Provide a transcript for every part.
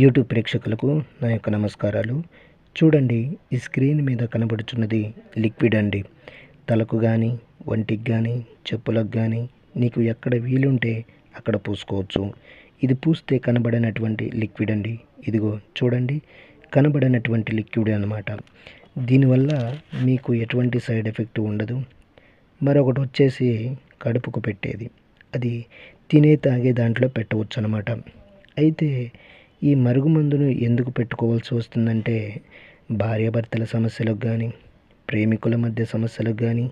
YouTube ప్రేక్షకులకు నా యొక్క నమస్కారాలు. చూడండి ఈ స్క్రీన్ మీద కనబడుచున్నది లిక్విడ్ అండి. తలకు కానీ ఒంటికి కానీ చెప్పులకు కానీ నీకు ఎక్కడ వీలుంటే అక్కడ పూసుకోవచ్చు. ఇది పూస్తే కనబడినటువంటి లిక్విడ్ అండి. ఇదిగో చూడండి కనబడినటువంటి లిక్విడ్ అనమాట దీనివల్ల మీకు ఎటువంటి సైడ్ ఎఫెక్ట్ ఉండదు. మరొకటి వచ్చేసి కడుపుకు పెట్టేది. అది తినే తాగే దాంట్లో పెట్టవచ్చు అనమాట అయితే ఈ మరుగుమందును ఎందుకు పెట్టుకోవాల్సి వస్తుందంటే భార్యాభర్తల సమస్యలకు కానీ ప్రేమికుల మధ్య సమస్యలకు కానీ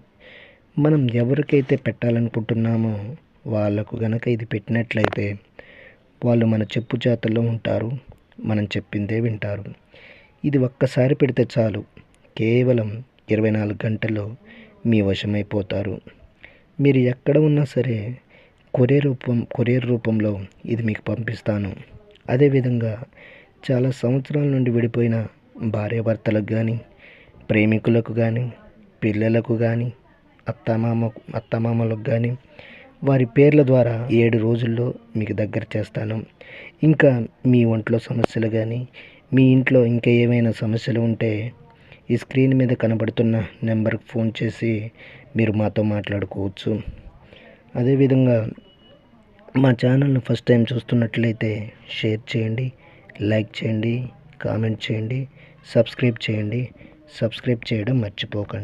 మనం ఎవరికైతే పెట్టాలనుకుంటున్నామో వాళ్ళకు గనక ఇది పెట్టినట్లయితే వాళ్ళు మన చెప్పు జాతల్లో ఉంటారు మనం చెప్పిందే వింటారు. ఇది ఒక్కసారి పెడితే చాలు కేవలం ఇరవై నాలుగు గంటల్లో మీ వశమైపోతారు. మీరు ఎక్కడ ఉన్నా సరే కొరియర్ రూపం కొరియర్ రూపంలో ఇది మీకు పంపిస్తాను. అదేవిధంగా చాలా సంవత్సరాల నుండి విడిపోయిన భార్యాభర్తలకు కానీ ప్రేమికులకు కానీ పిల్లలకు కానీ అత్తమామ అత్తమామలకు కానీ వారి పేర్ల ద్వారా ఏడు రోజుల్లో మీకు దగ్గర చేస్తాను. ఇంకా మీ ఒంట్లో సమస్యలు కానీ మీ ఇంట్లో ఇంకా ఏమైనా సమస్యలు ఉంటే ఈ స్క్రీన్ మీద కనబడుతున్న నెంబర్కి ఫోన్ చేసి మీరు మాతో మాట్లాడుకోవచ్చు. అదేవిధంగా మా ఛానల్ను ఫస్ట్ టైం చూస్తున్నట్లయితే షేర్ చేయండి లైక్ చేయండి కామెంట్ చేయండి సబ్స్క్రైబ్ చేయండి. సబ్స్క్రైబ్ చేయడం మర్చిపోకండి.